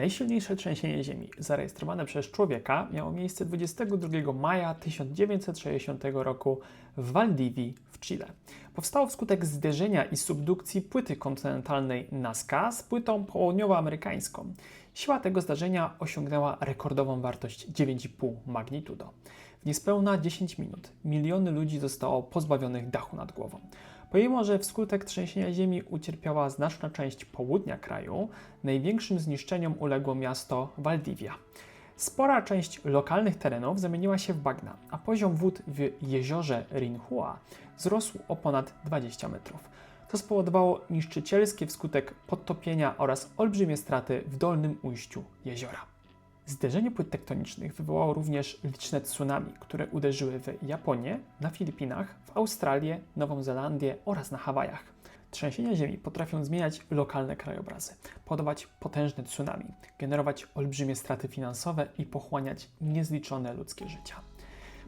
Najsilniejsze trzęsienie Ziemi zarejestrowane przez człowieka miało miejsce 22 maja 1960 roku w Waldivi w Chile. Powstało wskutek zderzenia i subdukcji płyty kontynentalnej Nazca z płytą południowoamerykańską. Siła tego zdarzenia osiągnęła rekordową wartość 9,5 magnitudo. W niespełna 10 minut miliony ludzi zostało pozbawionych dachu nad głową. Pomimo, że wskutek trzęsienia ziemi ucierpiała znaczna część południa kraju, największym zniszczeniom uległo miasto Valdivia. Spora część lokalnych terenów zamieniła się w bagna, a poziom wód w jeziorze Rinhua wzrósł o ponad 20 metrów. To spowodowało niszczycielskie wskutek podtopienia oraz olbrzymie straty w dolnym ujściu jeziora. Zderzenie płyt tektonicznych wywołało również liczne tsunami, które uderzyły w Japonię, na Filipinach, w Australię, Nową Zelandię oraz na Hawajach. Trzęsienia ziemi potrafią zmieniać lokalne krajobrazy, podawać potężne tsunami, generować olbrzymie straty finansowe i pochłaniać niezliczone ludzkie życia.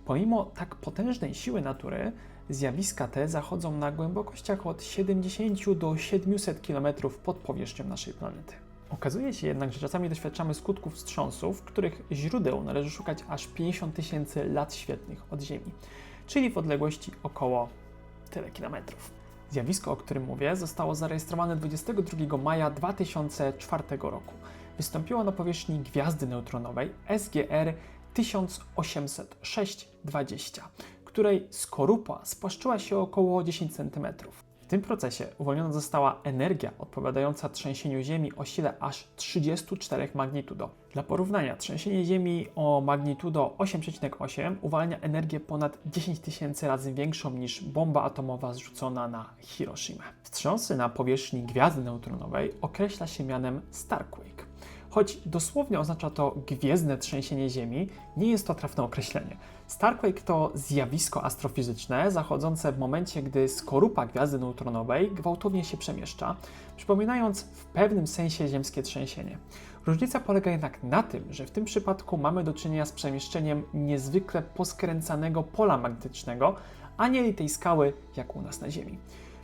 Pomimo tak potężnej siły natury, zjawiska te zachodzą na głębokościach od 70 do 700 km pod powierzchnią naszej planety. Okazuje się jednak, że czasami doświadczamy skutków wstrząsów, których źródeł należy szukać aż 50 tysięcy lat świetlnych od Ziemi, czyli w odległości około tyle kilometrów. Zjawisko, o którym mówię, zostało zarejestrowane 22 maja 2004 roku. Wystąpiło na powierzchni gwiazdy neutronowej SGR 1880620, której skorupa spłaszczyła się około 10 cm. Tym procesie uwolniona została energia odpowiadająca trzęsieniu Ziemi o sile aż 34 magnitudo. Dla porównania, trzęsienie Ziemi o magnitudo 8,8 uwalnia energię ponad 10 tysięcy razy większą niż bomba atomowa zrzucona na Hiroshima. Wstrząsy na powierzchni gwiazdy neutronowej określa się mianem Starquake. Choć dosłownie oznacza to gwiezdne trzęsienie Ziemi, nie jest to trafne określenie. Starquake to zjawisko astrofizyczne zachodzące w momencie, gdy skorupa gwiazdy neutronowej gwałtownie się przemieszcza, przypominając w pewnym sensie ziemskie trzęsienie. Różnica polega jednak na tym, że w tym przypadku mamy do czynienia z przemieszczeniem niezwykle poskręcanego pola magnetycznego, a nie tej skały jak u nas na Ziemi.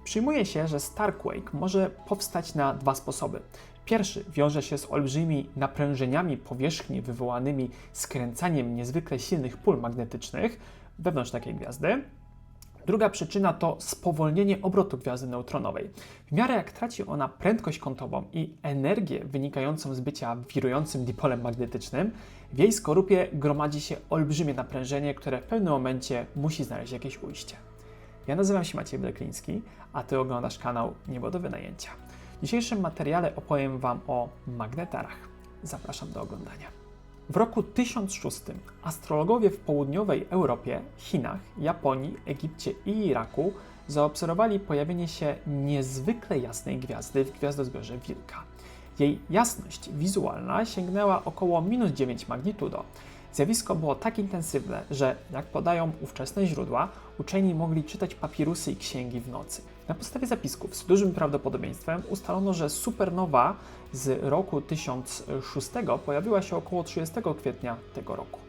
Przyjmuje się, że Starquake może powstać na dwa sposoby. Pierwszy wiąże się z olbrzymimi naprężeniami powierzchni wywołanymi skręcaniem niezwykle silnych pól magnetycznych wewnątrz takiej gwiazdy. Druga przyczyna to spowolnienie obrotu gwiazdy neutronowej. W miarę jak traci ona prędkość kątową i energię wynikającą z bycia wirującym dipolem magnetycznym, w jej skorupie gromadzi się olbrzymie naprężenie, które w pewnym momencie musi znaleźć jakieś ujście. Ja nazywam się Maciej Blekliński, a Ty oglądasz kanał Niebo do Wynajęcia. W dzisiejszym materiale opowiem Wam o magnetarach. Zapraszam do oglądania. W roku 1006 astrologowie w południowej Europie, Chinach, Japonii, Egipcie i Iraku zaobserwowali pojawienie się niezwykle jasnej gwiazdy w gwiazdozbiorze Wilka. Jej jasność wizualna sięgnęła około minus 9 magnitudo. Zjawisko było tak intensywne, że, jak podają ówczesne źródła, uczeni mogli czytać papirusy i księgi w nocy. Na podstawie zapisków z dużym prawdopodobieństwem ustalono, że supernowa z roku 1006 pojawiła się około 30 kwietnia tego roku.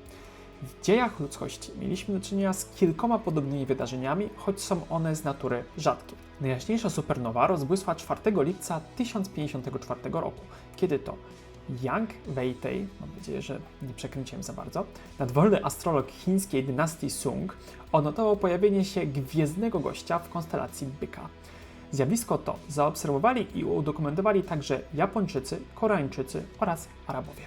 W dziejach ludzkości mieliśmy do czynienia z kilkoma podobnymi wydarzeniami, choć są one z natury rzadkie. Najjaśniejsza supernowa rozbłysła 4 lipca 1054 roku, kiedy to Yang Weitei, mam nadzieję, że nie przekręciłem za bardzo, nadworny astrolog chińskiej dynastii Sung odnotował pojawienie się gwiezdnego gościa w konstelacji Byka. Zjawisko to zaobserwowali i udokumentowali także Japończycy, Koreańczycy oraz Arabowie.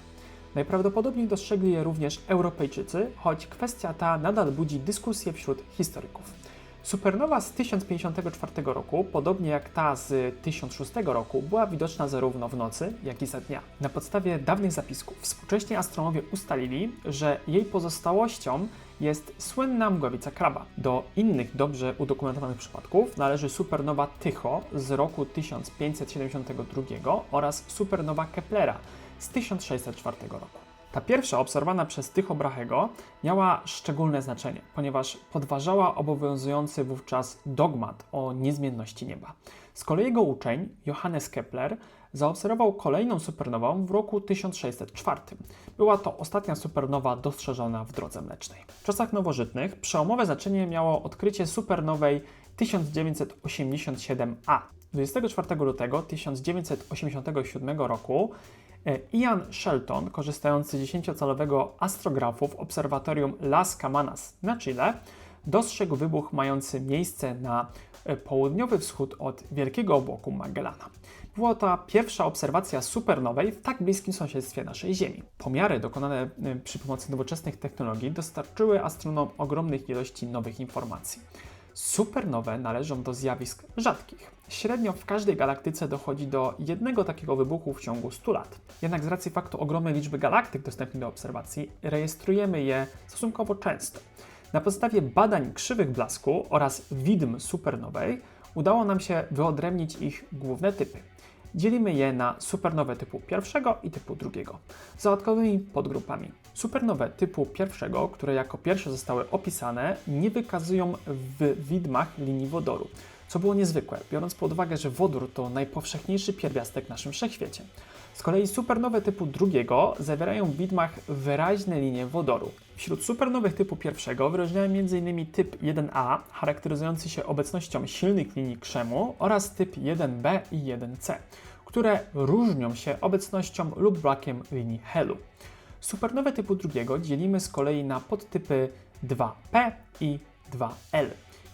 Najprawdopodobniej dostrzegli je również Europejczycy, choć kwestia ta nadal budzi dyskusję wśród historyków. Supernowa z 1054 roku, podobnie jak ta z 1006 roku, była widoczna zarówno w nocy, jak i za dnia. Na podstawie dawnych zapisków współcześni astronomowie ustalili, że jej pozostałością jest słynna mgławica kraba. Do innych dobrze udokumentowanych przypadków należy supernowa Tycho z roku 1572 oraz supernowa Keplera z 1604 roku. Ta pierwsza, obserwowana przez Tycho Brachego, miała szczególne znaczenie, ponieważ podważała obowiązujący wówczas dogmat o niezmienności nieba. Z kolei jego uczeń, Johannes Kepler, zaobserwował kolejną supernową w roku 1604. Była to ostatnia supernowa dostrzeżona w drodze mlecznej. W czasach nowożytnych przełomowe znaczenie miało odkrycie supernowej 1987A. 24 lutego 1987 roku Ian Shelton, korzystający z 10-calowego astrografu w obserwatorium Las Camanas na Chile, dostrzegł wybuch mający miejsce na e, południowy wschód od Wielkiego Obłoku Magellana. Była to pierwsza obserwacja supernowej w tak bliskim sąsiedztwie naszej Ziemi. Pomiary dokonane e, przy pomocy nowoczesnych technologii dostarczyły astronom ogromnych ilości nowych informacji. Supernowe należą do zjawisk rzadkich. Średnio w każdej galaktyce dochodzi do jednego takiego wybuchu w ciągu 100 lat. Jednak z racji faktu ogromnej liczby galaktyk dostępnych do obserwacji, rejestrujemy je stosunkowo często. Na podstawie badań krzywych blasku oraz widm supernowej udało nam się wyodrębnić ich główne typy. Dzielimy je na supernowe typu pierwszego i typu drugiego, z dodatkowymi podgrupami. Supernowe typu pierwszego, które jako pierwsze zostały opisane, nie wykazują w widmach linii wodoru, co było niezwykłe, biorąc pod uwagę, że wodór to najpowszechniejszy pierwiastek w naszym wszechświecie. Z kolei supernowe typu drugiego zawierają w widmach wyraźne linie wodoru. Wśród supernowych typu pierwszego wyróżniają m.in. typ 1A, charakteryzujący się obecnością silnych linii krzemu oraz typ 1B i 1C, które różnią się obecnością lub brakiem linii helu. Supernowe typu drugiego dzielimy z kolei na podtypy 2P i 2L.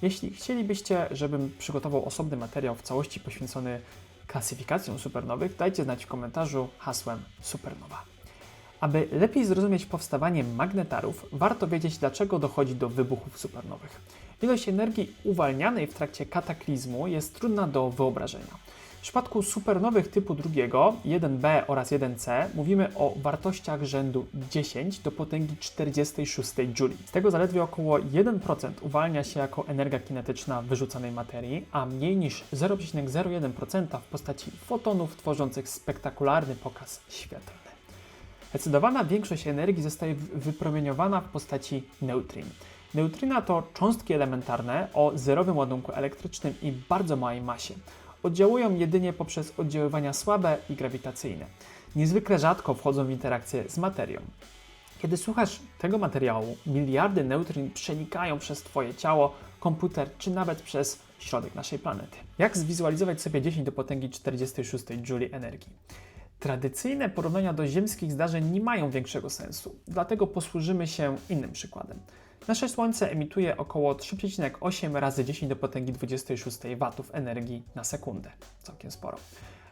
Jeśli chcielibyście, żebym przygotował osobny materiał w całości poświęcony klasyfikacjom supernowych, dajcie znać w komentarzu hasłem supernowa. Aby lepiej zrozumieć powstawanie magnetarów, warto wiedzieć, dlaczego dochodzi do wybuchów supernowych. Ilość energii uwalnianej w trakcie kataklizmu jest trudna do wyobrażenia. W przypadku supernowych typu drugiego, 1b oraz 1c, mówimy o wartościach rzędu 10 do potęgi 46 joule. Z tego zaledwie około 1% uwalnia się jako energia kinetyczna wyrzucanej materii, a mniej niż 0,01% w postaci fotonów tworzących spektakularny pokaz świetlny. Zdecydowana większość energii zostaje wypromieniowana w postaci neutrin. Neutryna to cząstki elementarne o zerowym ładunku elektrycznym i bardzo małej masie oddziałują jedynie poprzez oddziaływania słabe i grawitacyjne. Niezwykle rzadko wchodzą w interakcję z materią. Kiedy słuchasz tego materiału, miliardy neutryn przenikają przez Twoje ciało, komputer czy nawet przez środek naszej planety. Jak zwizualizować sobie 10 do potęgi 46 joule energii? Tradycyjne porównania do ziemskich zdarzeń nie mają większego sensu, dlatego posłużymy się innym przykładem. Nasze Słońce emituje około 3,8 razy 10 do potęgi 26 W energii na sekundę. Całkiem sporo.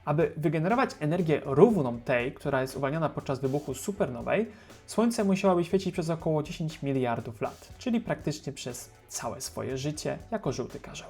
Aby wygenerować energię równą tej, która jest uwalniana podczas wybuchu supernowej, Słońce musiałoby świecić przez około 10 miliardów lat, czyli praktycznie przez całe swoje życie jako żółty karzeł.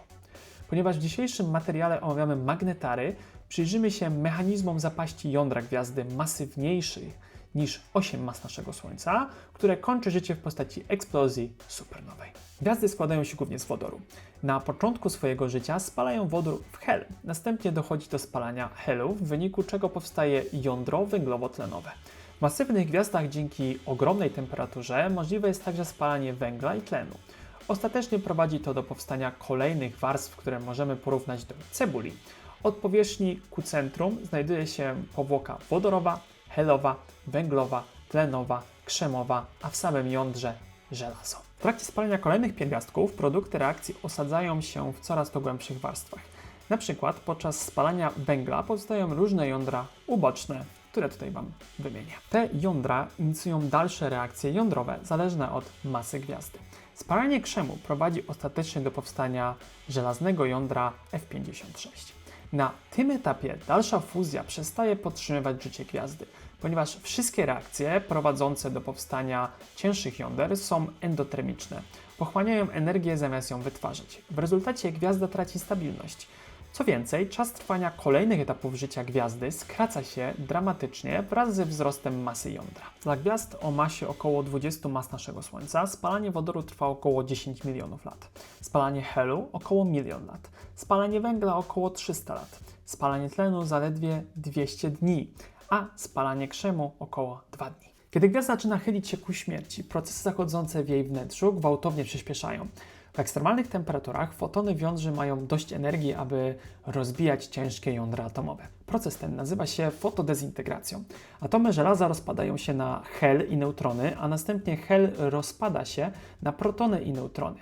Ponieważ w dzisiejszym materiale omawiamy magnetary, przyjrzymy się mechanizmom zapaści jądra gwiazdy masywniejszych niż 8 mas naszego Słońca, które kończy życie w postaci eksplozji supernowej. Gwiazdy składają się głównie z wodoru. Na początku swojego życia spalają wodór w hel, następnie dochodzi do spalania helu, w wyniku czego powstaje jądro węglowo-tlenowe. W masywnych gwiazdach dzięki ogromnej temperaturze możliwe jest także spalanie węgla i tlenu. Ostatecznie prowadzi to do powstania kolejnych warstw, które możemy porównać do cebuli. Od powierzchni ku centrum znajduje się powłoka wodorowa, helowa, węglowa, tlenowa, krzemowa, a w samym jądrze żelazo. W trakcie spalania kolejnych pierwiastków produkty reakcji osadzają się w coraz to głębszych warstwach. Na przykład podczas spalania węgla powstają różne jądra uboczne, które tutaj Wam wymienię. Te jądra inicjują dalsze reakcje jądrowe zależne od masy gwiazdy. Spalanie krzemu prowadzi ostatecznie do powstania żelaznego jądra F56. Na tym etapie dalsza fuzja przestaje podtrzymywać życie gwiazdy, ponieważ wszystkie reakcje prowadzące do powstania cięższych jąder są endotermiczne. Pochłaniają energię zamiast ją wytwarzać. W rezultacie gwiazda traci stabilność. Co więcej, czas trwania kolejnych etapów życia gwiazdy skraca się dramatycznie wraz ze wzrostem masy jądra. Dla gwiazd o masie około 20 mas naszego Słońca spalanie wodoru trwa około 10 milionów lat, spalanie helu około milion lat, spalanie węgla około 300 lat, spalanie tlenu zaledwie 200 dni, a spalanie krzemu około 2 dni. Kiedy gwiazda zaczyna chylić się ku śmierci, procesy zachodzące w jej wnętrzu gwałtownie przyspieszają. W ekstremalnych temperaturach fotony wiąże mają dość energii, aby rozbijać ciężkie jądra atomowe. Proces ten nazywa się fotodezintegracją. Atomy żelaza rozpadają się na hel i neutrony, a następnie hel rozpada się na protony i neutrony.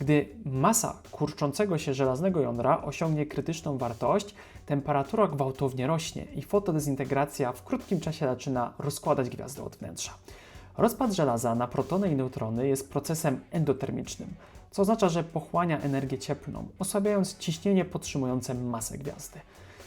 Gdy masa kurczącego się żelaznego jądra osiągnie krytyczną wartość, temperatura gwałtownie rośnie i fotodezintegracja w krótkim czasie zaczyna rozkładać gwiazdy od wnętrza. Rozpad żelaza na protony i neutrony jest procesem endotermicznym, co oznacza, że pochłania energię cieplną, osłabiając ciśnienie podtrzymujące masę gwiazdy.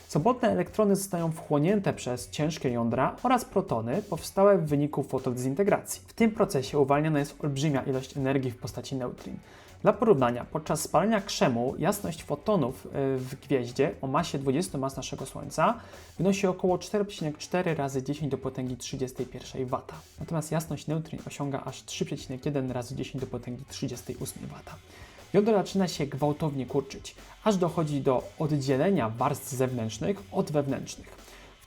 Swobodne elektrony zostają wchłonięte przez ciężkie jądra oraz protony powstałe w wyniku fotodezintegracji. W tym procesie uwalniana jest olbrzymia ilość energii w postaci neutrin. Dla porównania, podczas spalania krzemu jasność fotonów y, w gwieździe o masie 20 mas naszego Słońca wynosi około 4,4 razy 10 do potęgi 31 W. Natomiast jasność neutrin osiąga aż 3,1 razy 10 do potęgi 38 W. Jądro zaczyna się gwałtownie kurczyć, aż dochodzi do oddzielenia warstw zewnętrznych od wewnętrznych.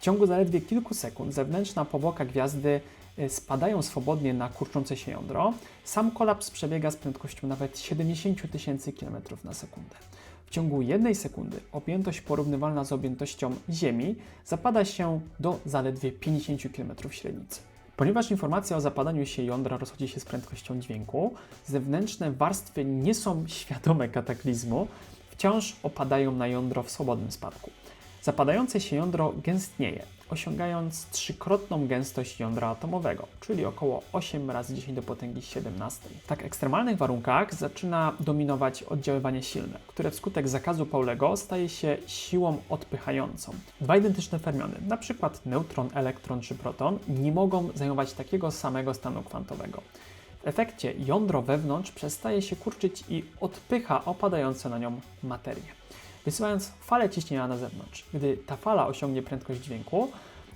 W ciągu zaledwie kilku sekund zewnętrzna powłoka gwiazdy y, spadają swobodnie na kurczące się jądro. Sam kolaps przebiega z prędkością nawet 70 tysięcy km na sekundę. W ciągu jednej sekundy objętość porównywalna z objętością Ziemi zapada się do zaledwie 50 km średnicy. Ponieważ informacja o zapadaniu się jądra rozchodzi się z prędkością dźwięku, zewnętrzne warstwy nie są świadome kataklizmu, wciąż opadają na jądro w swobodnym spadku. Zapadające się jądro gęstnieje, osiągając trzykrotną gęstość jądra atomowego, czyli około 8 razy 10 do potęgi 17. W tak ekstremalnych warunkach zaczyna dominować oddziaływanie silne, które wskutek zakazu Paulego staje się siłą odpychającą. Dwa identyczne fermiony, np. neutron, elektron czy proton, nie mogą zajmować takiego samego stanu kwantowego. W efekcie jądro wewnątrz przestaje się kurczyć i odpycha opadające na nią materię wysyłając falę ciśnienia na zewnątrz. Gdy ta fala osiągnie prędkość dźwięku,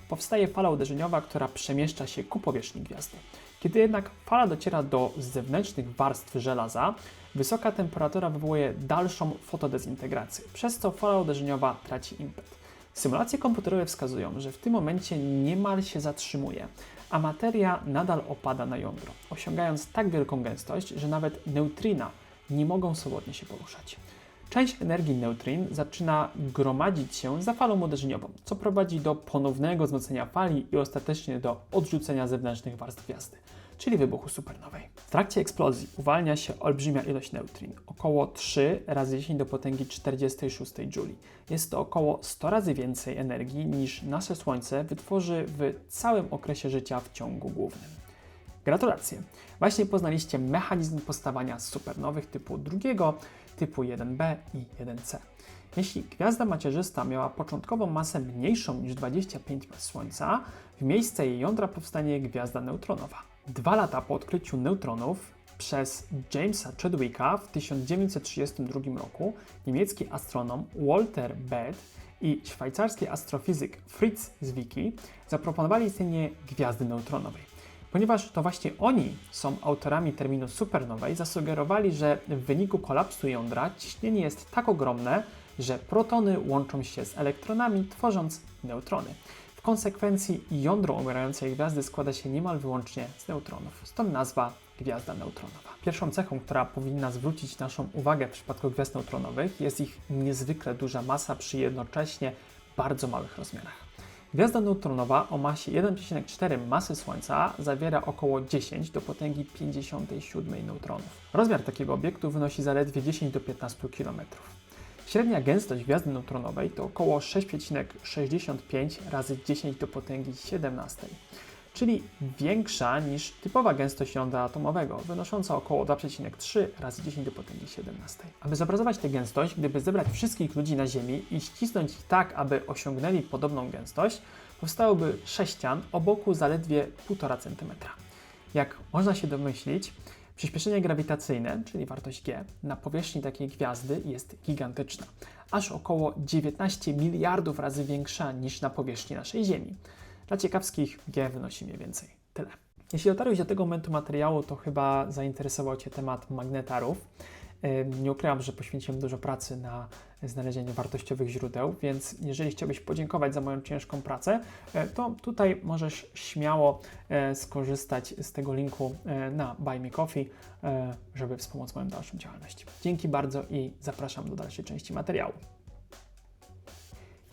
powstaje fala uderzeniowa, która przemieszcza się ku powierzchni gwiazdy. Kiedy jednak fala dociera do zewnętrznych warstw żelaza, wysoka temperatura wywołuje dalszą fotodezintegrację, przez co fala uderzeniowa traci impet. Symulacje komputerowe wskazują, że w tym momencie niemal się zatrzymuje, a materia nadal opada na jądro, osiągając tak wielką gęstość, że nawet neutrina nie mogą swobodnie się poruszać. Część energii neutrin zaczyna gromadzić się za falą uderzeniową, co prowadzi do ponownego wzmocnienia fali i ostatecznie do odrzucenia zewnętrznych warstw gwiazdy, czyli wybuchu supernowej. W trakcie eksplozji uwalnia się olbrzymia ilość neutrin, około 3 razy 10 do potęgi 46 joule. Jest to około 100 razy więcej energii niż nasze Słońce wytworzy w całym okresie życia w ciągu głównym. Gratulacje! Właśnie poznaliście mechanizm powstawania supernowych typu drugiego, typu 1b i 1c. Jeśli gwiazda macierzysta miała początkową masę mniejszą niż 25 mas Słońca, w miejsce jej jądra powstanie gwiazda neutronowa. Dwa lata po odkryciu neutronów przez Jamesa Chadwicka w 1932 roku niemiecki astronom Walter Bethe i szwajcarski astrofizyk Fritz Zwicky zaproponowali istnienie gwiazdy neutronowej. Ponieważ to właśnie oni są autorami terminu supernowej, zasugerowali, że w wyniku kolapsu jądra ciśnienie jest tak ogromne, że protony łączą się z elektronami, tworząc neutrony. W konsekwencji jądro umierającej gwiazdy składa się niemal wyłącznie z neutronów, stąd nazwa gwiazda neutronowa. Pierwszą cechą, która powinna zwrócić naszą uwagę w przypadku gwiazd neutronowych jest ich niezwykle duża masa przy jednocześnie bardzo małych rozmiarach. Gwiazda neutronowa o masie 1,4 masy Słońca zawiera około 10 do potęgi 57 neutronów. Rozmiar takiego obiektu wynosi zaledwie 10 do 15 km. Średnia gęstość gwiazdy neutronowej to około 6,65 razy 10 do potęgi 17 czyli większa niż typowa gęstość jądra atomowego, wynosząca około 2,3 razy 10 do potęgi 17. Aby zobrazować tę gęstość, gdyby zebrać wszystkich ludzi na Ziemi i ścisnąć ich tak, aby osiągnęli podobną gęstość, powstałoby sześcian o boku zaledwie 1,5 cm. Jak można się domyślić, przyspieszenie grawitacyjne, czyli wartość g, na powierzchni takiej gwiazdy jest gigantyczna, aż około 19 miliardów razy większa niż na powierzchni naszej Ziemi. Dla ciekawskich G wynosi mniej więcej tyle. Jeśli dotarłeś do tego momentu materiału, to chyba zainteresował Cię temat magnetarów. Nie ukrywam, że poświęciłem dużo pracy na znalezienie wartościowych źródeł, więc jeżeli chciałbyś podziękować za moją ciężką pracę, e, to tutaj możesz śmiało e, skorzystać z tego linku e, na Buy Me Coffee, żeby wspomóc moją dalszą działalność. Dzięki bardzo i zapraszam do dalszej części materiału.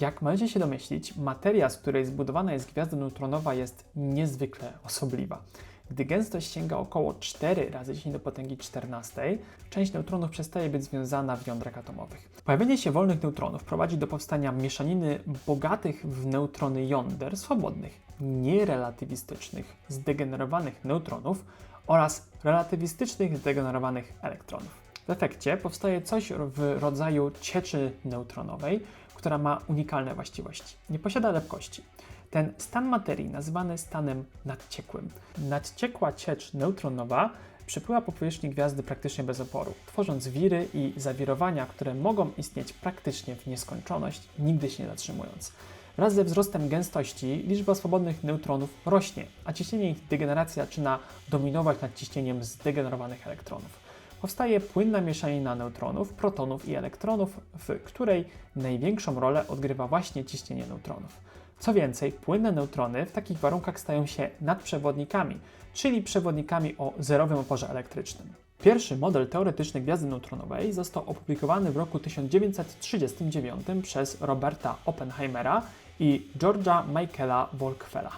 Jak możecie się domyślić, materia, z której zbudowana jest gwiazda neutronowa, jest niezwykle osobliwa. Gdy gęstość sięga około 4 razy 10 do potęgi 14, część neutronów przestaje być związana w jądrach atomowych. Pojawienie się wolnych neutronów prowadzi do powstania mieszaniny bogatych w neutrony jąder swobodnych, nierelatywistycznych, zdegenerowanych neutronów oraz relatywistycznych, zdegenerowanych elektronów. W efekcie powstaje coś w rodzaju cieczy neutronowej, która ma unikalne właściwości. Nie posiada lepkości. Ten stan materii nazywany stanem nadciekłym. Nadciekła ciecz neutronowa przepływa po powierzchni gwiazdy praktycznie bez oporu, tworząc wiry i zawirowania, które mogą istnieć praktycznie w nieskończoność, nigdy się nie zatrzymując. Wraz ze wzrostem gęstości liczba swobodnych neutronów rośnie, a ciśnienie ich degeneracji zaczyna dominować nad ciśnieniem zdegenerowanych elektronów. Powstaje płynna mieszanina neutronów, protonów i elektronów, w której największą rolę odgrywa właśnie ciśnienie neutronów. Co więcej, płynne neutrony w takich warunkach stają się nadprzewodnikami, czyli przewodnikami o zerowym oporze elektrycznym. Pierwszy model teoretyczny gwiazdy neutronowej został opublikowany w roku 1939 przez Roberta Oppenheimera i George'a Michaela Volkfella.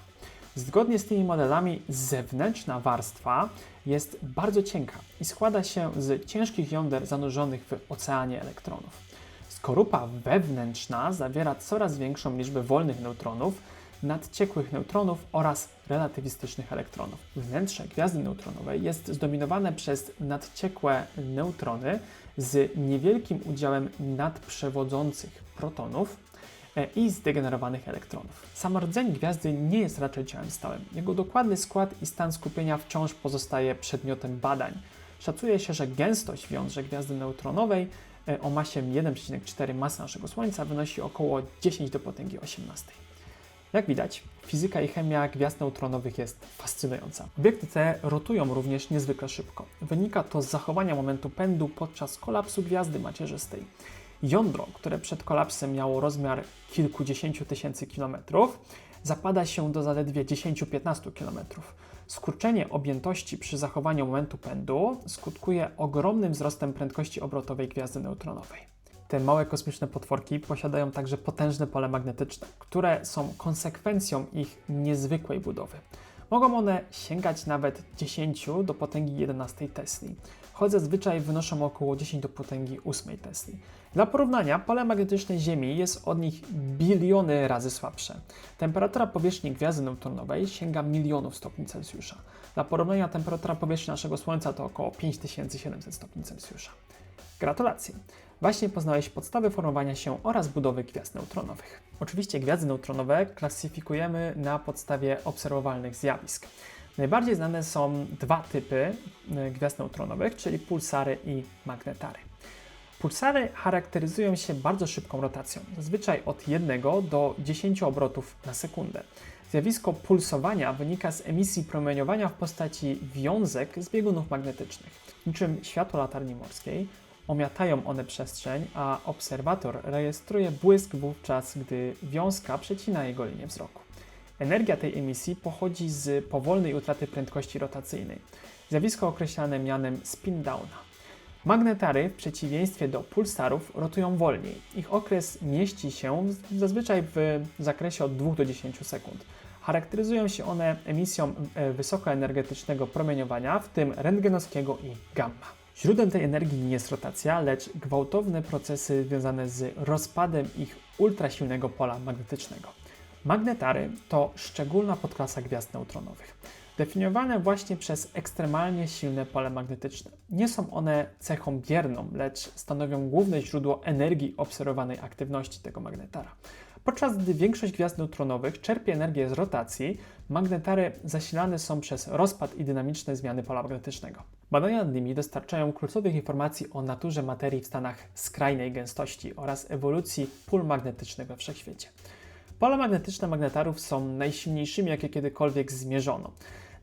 Zgodnie z tymi modelami zewnętrzna warstwa jest bardzo cienka i składa się z ciężkich jąder zanurzonych w oceanie elektronów. Skorupa wewnętrzna zawiera coraz większą liczbę wolnych neutronów, nadciekłych neutronów oraz relatywistycznych elektronów. Wnętrze gwiazdy neutronowej jest zdominowane przez nadciekłe neutrony z niewielkim udziałem nadprzewodzących protonów i zdegenerowanych elektronów. Sam rdzeń gwiazdy nie jest raczej ciałem stałym. Jego dokładny skład i stan skupienia wciąż pozostaje przedmiotem badań. Szacuje się, że gęstość w jądrze gwiazdy neutronowej e, o masie 1,4 masy naszego Słońca wynosi około 10 do potęgi 18. Jak widać, fizyka i chemia gwiazd neutronowych jest fascynująca. Obiekty te rotują również niezwykle szybko. Wynika to z zachowania momentu pędu podczas kolapsu gwiazdy macierzystej. Jądro, które przed kolapsem miało rozmiar kilkudziesięciu tysięcy kilometrów, zapada się do zaledwie 10-15 kilometrów. Skurczenie objętości przy zachowaniu momentu pędu skutkuje ogromnym wzrostem prędkości obrotowej gwiazdy neutronowej. Te małe kosmiczne potworki posiadają także potężne pole magnetyczne, które są konsekwencją ich niezwykłej budowy. Mogą one sięgać nawet 10 do potęgi 11 Tesli, choć zazwyczaj wynoszą około 10 do potęgi 8 Tesli. Dla porównania, pole magnetyczne Ziemi jest od nich biliony razy słabsze. Temperatura powierzchni gwiazdy neutronowej sięga milionów stopni Celsjusza. Dla porównania, temperatura powierzchni naszego Słońca to około 5700 stopni Celsjusza. Gratulacje! Właśnie poznałeś podstawy formowania się oraz budowy gwiazd neutronowych. Oczywiście gwiazdy neutronowe klasyfikujemy na podstawie obserwowalnych zjawisk. Najbardziej znane są dwa typy y, gwiazd neutronowych, czyli pulsary i magnetary. Pulsary charakteryzują się bardzo szybką rotacją, zazwyczaj od 1 do 10 obrotów na sekundę. Zjawisko pulsowania wynika z emisji promieniowania w postaci wiązek z biegunów magnetycznych. Niczym światło latarni morskiej, omiatają one przestrzeń, a obserwator rejestruje błysk wówczas, gdy wiązka przecina jego linię wzroku. Energia tej emisji pochodzi z powolnej utraty prędkości rotacyjnej. Zjawisko określane mianem spin downa. Magnetary, w przeciwieństwie do pulsarów, rotują wolniej. Ich okres mieści się zazwyczaj w zakresie od 2 do 10 sekund. Charakteryzują się one emisją e, wysokoenergetycznego promieniowania, w tym rentgenowskiego i gamma. Źródłem tej energii nie jest rotacja, lecz gwałtowne procesy związane z rozpadem ich ultrasilnego pola magnetycznego. Magnetary to szczególna podklasa gwiazd neutronowych. Definiowane właśnie przez ekstremalnie silne pole magnetyczne. Nie są one cechą bierną, lecz stanowią główne źródło energii obserwowanej aktywności tego magnetara. Podczas gdy większość gwiazd neutronowych czerpie energię z rotacji, magnetary zasilane są przez rozpad i dynamiczne zmiany pola magnetycznego. Badania nad nimi dostarczają kluczowych informacji o naturze materii w stanach skrajnej gęstości oraz ewolucji pól magnetycznych we wszechświecie. Pola magnetyczne magnetarów są najsilniejszymi, jakie kiedykolwiek zmierzono.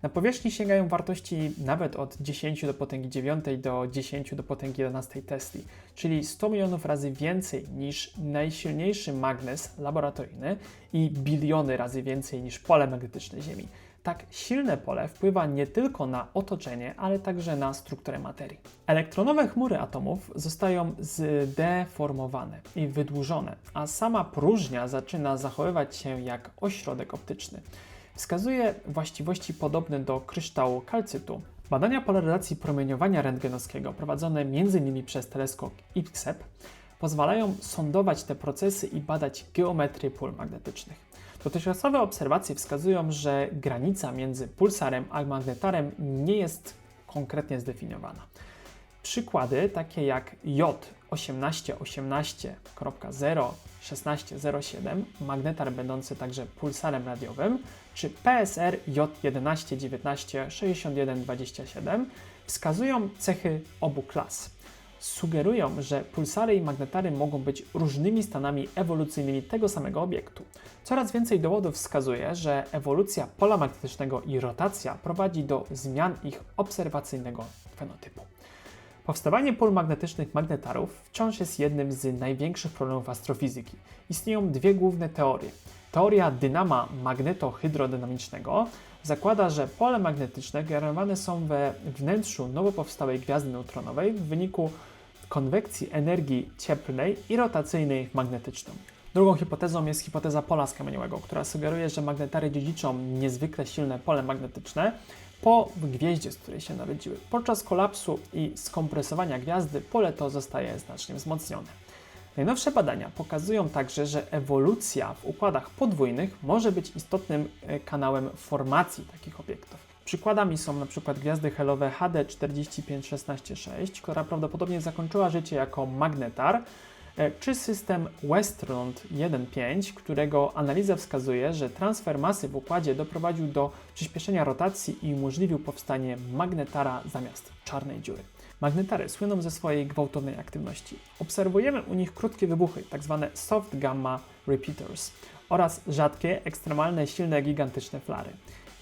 Na powierzchni sięgają wartości nawet od 10 do potęgi 9 do 10 do potęgi 11 Tesli, czyli 100 milionów razy więcej niż najsilniejszy magnes laboratoryjny i biliony razy więcej niż pole magnetyczne Ziemi. Tak silne pole wpływa nie tylko na otoczenie, ale także na strukturę materii. Elektronowe chmury atomów zostają zdeformowane i wydłużone, a sama próżnia zaczyna zachowywać się jak ośrodek optyczny. Wskazuje właściwości podobne do kryształu kalcytu. Badania polaryzacji promieniowania rentgenowskiego prowadzone m.in. przez teleskop IPSEP pozwalają sondować te procesy i badać geometrię pól magnetycznych. Dotychczasowe obserwacje wskazują, że granica między pulsarem a magnetarem nie jest konkretnie zdefiniowana. Przykłady takie jak J1818.01607, magnetar będący także pulsarem radiowym, czy PSR J11196127 wskazują cechy obu klas sugerują, że pulsary i magnetary mogą być różnymi stanami ewolucyjnymi tego samego obiektu. Coraz więcej dowodów wskazuje, że ewolucja pola magnetycznego i rotacja prowadzi do zmian ich obserwacyjnego fenotypu. Powstawanie pól magnetycznych magnetarów wciąż jest jednym z największych problemów astrofizyki. Istnieją dwie główne teorie. Teoria dynama magnetohydrodynamicznego zakłada, że pole magnetyczne generowane są we wnętrzu nowo powstałej gwiazdy neutronowej w wyniku konwekcji energii cieplnej i rotacyjnej magnetyczną. Drugą hipotezą jest hipoteza pola skamieniałego, która sugeruje, że magnetary dziedziczą niezwykle silne pole magnetyczne po gwieździe, z której się narodziły. Podczas kolapsu i skompresowania gwiazdy pole to zostaje znacznie wzmocnione. Najnowsze badania pokazują także, że ewolucja w układach podwójnych może być istotnym e, kanałem formacji takich obiektów. Przykładami są przykład gwiazdy helowe HD 45166, która prawdopodobnie zakończyła życie jako magnetar, czy system Westerlund 1.5, którego analiza wskazuje, że transfer masy w układzie doprowadził do przyspieszenia rotacji i umożliwił powstanie magnetara zamiast czarnej dziury. Magnetary słyną ze swojej gwałtownej aktywności. Obserwujemy u nich krótkie wybuchy, tzw. Tak soft gamma repeaters, oraz rzadkie, ekstremalne, silne, gigantyczne flary.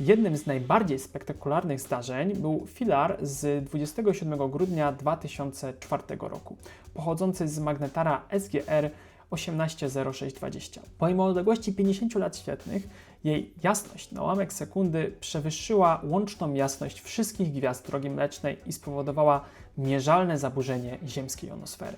Jednym z najbardziej spektakularnych zdarzeń był filar z 27 grudnia 2004 roku, pochodzący z magnetara SGR 180620. Pomimo odległości 50 lat świetlnych, jej jasność na ułamek sekundy przewyższyła łączną jasność wszystkich gwiazd drogi mlecznej i spowodowała mierzalne zaburzenie ziemskiej jonosfery.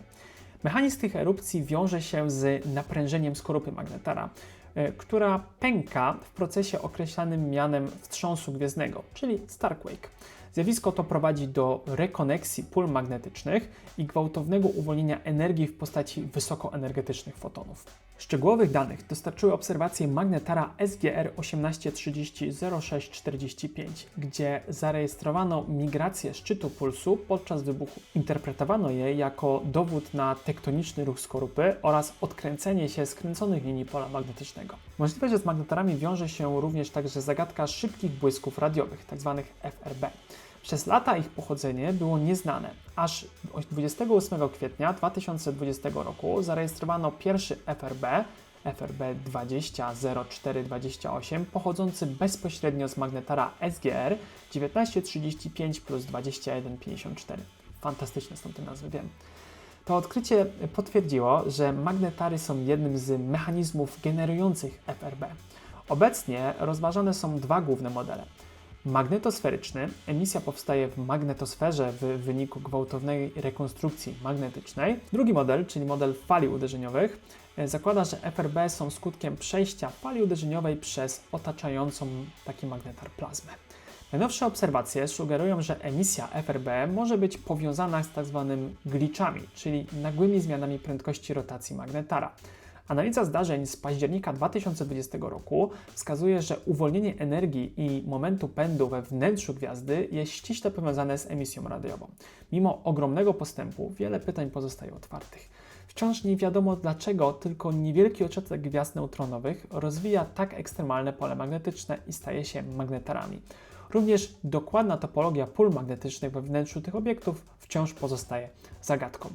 Mechanizm tych erupcji wiąże się z naprężeniem skorupy magnetara, E, która pęka w procesie określanym mianem wstrząsu gwiezdnego, czyli Starquake. Zjawisko to prowadzi do rekoneksji pól magnetycznych i gwałtownego uwolnienia energii w postaci wysokoenergetycznych fotonów. Szczegółowych danych dostarczyły obserwacje magnetara SGR 1830-0645, gdzie zarejestrowano migrację szczytu pulsu podczas wybuchu. Interpretowano je jako dowód na tektoniczny ruch skorupy oraz odkręcenie się skręconych linii pola magnetycznego. Możliwe, że z magnetarami wiąże się również także zagadka szybkich błysków radiowych, tzw. Tak FRB. Przez lata ich pochodzenie było nieznane, aż 28 kwietnia 2020 roku zarejestrowano pierwszy FRB, FRB 200428, pochodzący bezpośrednio z magnetara SGR 1935 plus 2154. Fantastyczne są te nazwy, wiem. To odkrycie potwierdziło, że magnetary są jednym z mechanizmów generujących FRB. Obecnie rozważane są dwa główne modele – Magnetosferyczny. Emisja powstaje w magnetosferze w wyniku gwałtownej rekonstrukcji magnetycznej. Drugi model, czyli model fali uderzeniowych, e, zakłada, że FRB są skutkiem przejścia fali uderzeniowej przez otaczającą taki magnetar plazmę. Najnowsze obserwacje sugerują, że emisja FRB może być powiązana z tzw. Tak glitchami, czyli nagłymi zmianami prędkości rotacji magnetara. Analiza zdarzeń z października 2020 roku wskazuje, że uwolnienie energii i momentu pędu we wnętrzu gwiazdy jest ściśle powiązane z emisją radiową. Mimo ogromnego postępu, wiele pytań pozostaje otwartych. Wciąż nie wiadomo, dlaczego tylko niewielki odsetek gwiazd neutronowych rozwija tak ekstremalne pole magnetyczne i staje się magnetarami. Również dokładna topologia pól magnetycznych we wnętrzu tych obiektów wciąż pozostaje zagadką.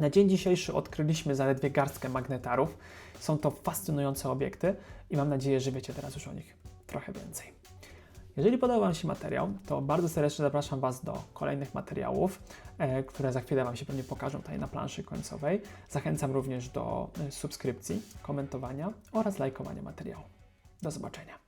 Na dzień dzisiejszy odkryliśmy zaledwie garstkę magnetarów. Są to fascynujące obiekty i mam nadzieję, że wiecie teraz już o nich trochę więcej. Jeżeli podobał Wam się materiał, to bardzo serdecznie zapraszam Was do kolejnych materiałów, e, które za chwilę Wam się pewnie pokażą tutaj na planszy końcowej. Zachęcam również do e, subskrypcji, komentowania oraz lajkowania materiału. Do zobaczenia.